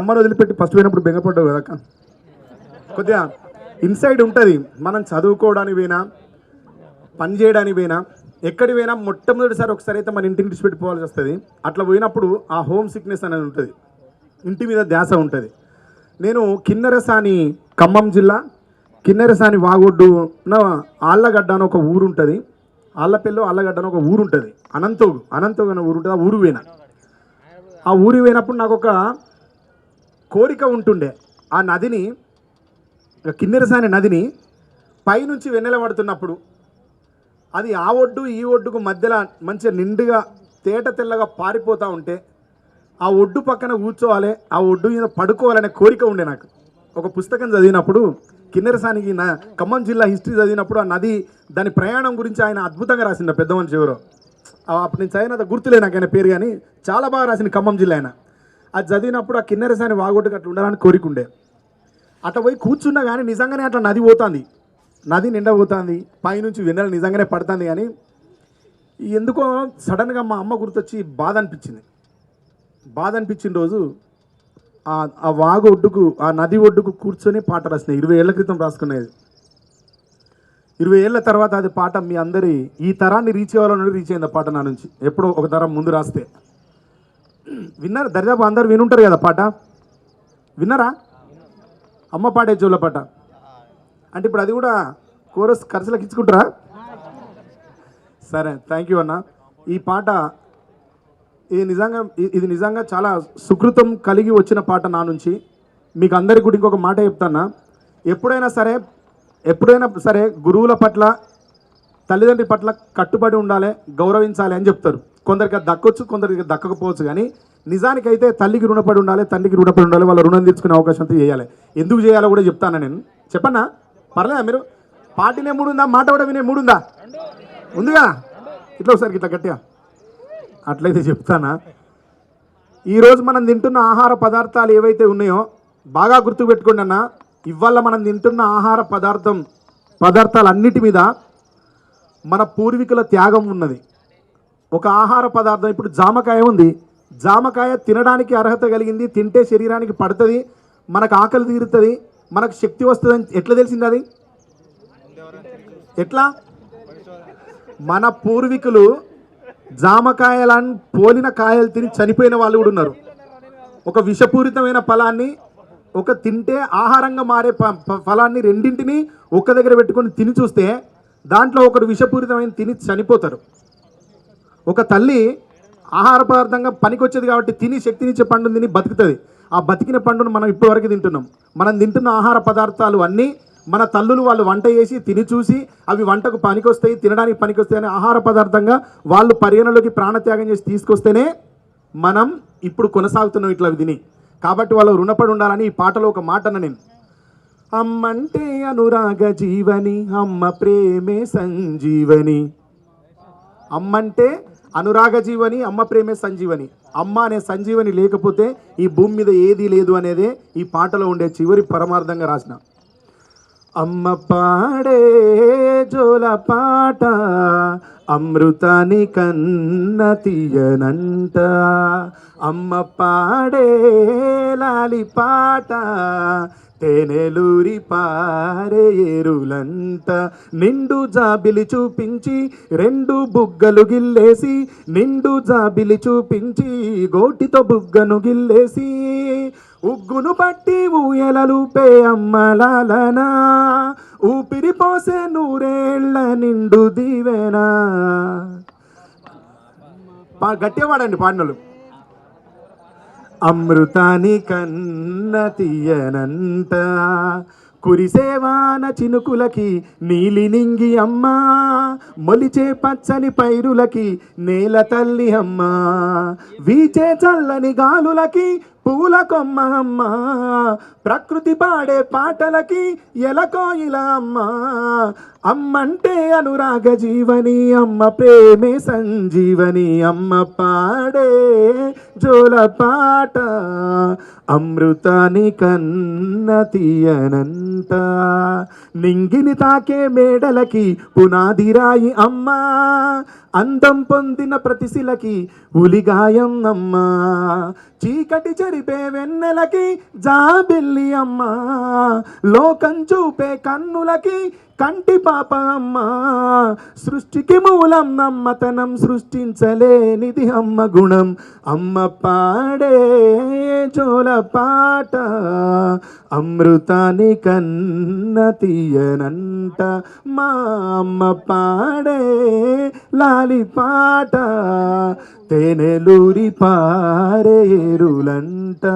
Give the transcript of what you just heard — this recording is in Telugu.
అమ్మను వదిలిపెట్టి ఫస్ట్ పోయినప్పుడు బెంగపడ్డావు కదా కొద్దిగా ఇన్సైడ్ ఉంటుంది. మనం చదువుకోవడానికి పోయినా పని చేయడానికి పోయినా ఎక్కడి పోయినా మొట్టమొదటిసారి ఒకసారి అయితే మన ఇంటిని విడిచిపెట్టుకోవాల్సి వస్తుంది. అట్లా పోయినప్పుడు ఆ హోమ్ సిక్నెస్ అనేది ఉంటుంది. ఇంటి మీద ధ్యాస ఉంటుంది. నేను కిన్నెరసాని ఖమ్మం జిల్లా కిన్నెరసాని వాగొడ్డున ఆళ్ళగడ్డ అని ఒక ఊరు ఉంటుంది. ఆళ్ళపల్లి ఆళ్ళగడ్డ అని ఒక ఊరు ఉంటుంది. అనంతోగు అనంతోగు అనే ఊరు ఉంటుంది. ఆ ఊరు పోయినా. ఆ ఊరి పోయినప్పుడు నాకు ఒక కోరిక ఉంటుండే. ఆ నదిని కిన్నెరసాని నదిని పైనుంచి వెన్నెల పడుతున్నప్పుడు అది ఆ ఒడ్డు ఈ ఒడ్డుకు మధ్యలో మంచిగా నిండుగా తేట తెల్లగా పారిపోతూ ఉంటే ఆ ఒడ్డు పక్కన కూర్చోవాలి ఆ ఒడ్డు మీద పడుకోవాలనే కోరిక ఉండే నాకు. ఒక పుస్తకం చదివినప్పుడు కిన్నెరసానికి నా ఖమ్మం జిల్లా హిస్టరీ చదివినప్పుడు ఆ నది దాని ప్రయాణం గురించి ఆయన అద్భుతంగా రాసిండు ఆ పెద్ద మనిషి ఎవరో అప్పుడు నేను చదివిన గుర్తులే నాకు ఆయన పేరు కానీ చాలా బాగా రాసింది ఖమ్మం జిల్లా ఆయన. అది చదివినప్పుడు ఆ కిన్నెరసాని వాగొట్టుకు అట్లా ఉండాలని కోరిక ఉండే అట్లా పోయి కూర్చున్నా కానీ నిజంగానే అట్లా నది పోతుంది. నది నిండా పోతుంది. పైనుంచి వెన్నెల నిజంగానే పడుతుంది కానీ ఎందుకో సడన్గా మా అమ్మ గుర్తొచ్చి బాధ అనిపించింది. బాధ అనిపించిన రోజు ఆ వాగు ఒడ్డుకు ఆ నది ఒడ్డుకు కూర్చొని పాట రాసిన ఇరవై ఏళ్ళ క్రితం రాసుకునేది. ఇరవై ఏళ్ళ తర్వాత అది పాట మీ అందరి ఈ తరాన్ని రీచ్ అవ్వాలని రీచ్ అయింది ఆ పాట నా నుంచి. ఎప్పుడో ఒక తరం ముందు రాస్తే. విన్నారు? దరిదాపు అందరు వినుంటారు కదా పాట? విన్నారా? అమ్మ పాటే జోల పాట. అంటే ఇప్పుడు అది కూడా కోరస్ ఖర్చులకు ఇచ్చుకుంటారా? సరే థ్యాంక్ యూ అన్న. ఈ పాట ఇది నిజంగా ఇది నిజంగా చాలా సుకృతం కలిగి వచ్చిన పాట నా నుంచి. మీకు అందరి కూడా ఇంకొక మాట చెప్తానా? ఎప్పుడైనా సరే ఎప్పుడైనా సరే గురువుల పట్ల తల్లిదండ్రి పట్ల కట్టుబడి ఉండాలి గౌరవించాలి అని చెప్తారు. కొందరికి దక్కవచ్చు దక్కొచ్చు కొందరికి దక్కకపోవచ్చు కానీ నిజానికైతే తల్లికి రుణపడి ఉండాలి తండ్రికి రుణపడి ఉండాలి వాళ్ళ రుణం తీర్చుకునే అవకాశం అయితే చేయాలి. ఎందుకు చేయాలో కూడా చెప్తాను నేను? చెప్పన్నా పర్లేదా మీరు? పాటినే మూడుందా? మాట కూడా వినే మూడు ఉందా ఉందిగా? ఇట్లా ఒకసారి ఇట్లా గట్టిగా. అట్లయితే చెప్తానా? ఈరోజు మనం తింటున్న ఆహార పదార్థాలు ఏవైతే ఉన్నాయో బాగా గుర్తుపెట్టుకోండి అన్న ఇవాళ మనం తింటున్న ఆహార పదార్థం పదార్థాలన్నిటి మీద మన పూర్వీకుల త్యాగం ఉన్నది. ఒక ఆహార పదార్థం ఇప్పుడు జామకాయ ఉంది. జామకాయ తినడానికి అర్హత కలిగింది తింటే శరీరానికి పడుతుంది మనకు ఆకలి తీరుతుంది మనకు శక్తి వస్తుందని ఎట్లా తెలిసింది అది? ఎట్లా? మన పూర్వీకులు జామకాయలను పోలిన కాయలు తిని చనిపోయిన వాళ్ళు కూడా ఉన్నారు. ఒక విషపూరితమైన ఫలాన్ని ఒక తింటే ఆహారంగా మారే ప- ప- ఫలాన్ని రెండింటిని ఒక్క దగ్గర పెట్టుకొని తిని చూస్తే దాంట్లో ఒకరు విషపూరితమైన తిని చనిపోతారు. ఒక తల్లి ఆహార పదార్థంగా పనికొచ్చేది కాబట్టి తిని శక్తినిచ్చే పండు తిని బతుకుతుంది. ఆ బతికిన పండును మనం ఇప్పటివరకు తింటున్నాం. మనం తింటున్న ఆహార పదార్థాలు అన్నీ మన తల్లులు వాళ్ళు వంట చేసి తిని చూసి అవి వంటకు పనికొస్తాయి తినడానికి పనికొస్తాయి అనే ఆహార పదార్థంగా వాళ్ళు పరిగణలోకి ప్రాణత్యాగం చేసి తీసుకొస్తేనే మనం ఇప్పుడు కొనసాగుతున్నాం ఇట్లా తిని. కాబట్టి వాళ్ళు రుణపడి ఉండాలని ఈ పాటలో ఒక మాట అన్న నేను. అమ్మంటే అనురాగ జీవని అమ్మ ప్రేమే సంజీవని. అమ్మంటే అనురాగ జీవని అమ్మ ప్రేమే సంజీవని. అమ్మ అనే సంజీవని లేకపోతే ఈ భూమి మీద ఏదీ లేదు అనేదే ఈ పాటలో ఉండే చివరి పరమార్థంగా రాసిన. అమ్మ పాడే జోల పాట అమృతాని కన్న తీయనంట అమ్మ పాడే లాలి పాట తేనెలూరి పారే ఎరులంట నిండు జాబిలి చూపించి రెండు బుగ్గలు గిల్లేసి నిండు జాబిలి చూపించి గోటితో బుగ్గను గిల్లేసి ఉగ్గును పట్టి ఊయలలుపే అమ్మలాలనా. ఊపిరి పోసే నూరేళ్ళ నిండు దీవెనా. పా- గట్టిగా పాడండి పాడినలు అమృతాని కన్న తీయనంత కురిసేవాన చినుకులకి నీలి నింగి మొలిచే పచ్చని పైరులకి నేల తల్లి అమ్మా. వీచే చల్లని గాలులకి పూల కొమ్మ అమ్మ ప్రకృతి పాడే పాటలకి ఎలకోయిల అమ్మ. అమ్మంటే అనురాగ జీవని అమ్మ ప్రేమే సంజీవని అమ్మ పాడే జోల పాట. అమృతాని కన్న తీయనంత నింగిని తాకే మేడలకి పునాదిరాయి అమ్మ. అందం పొందిన ప్రతిశిలకి ఉలిగాయం అమ్మా చీకటి చెరిపే వెన్నెలకి జాబిల్లి అమ్మ. లోకం చూపే కన్నులకి కంటి పాప అమ్మ సృష్టికి మూలం నమ్మతనం సృష్టించలేనిది అమ్మ గుణం. అమ్మ పాడే జోల పాట అమృతాని కన్న తీయనంట. మా అమ్మ పాడే లాలి పాట తేనెలూరి పారేరులంట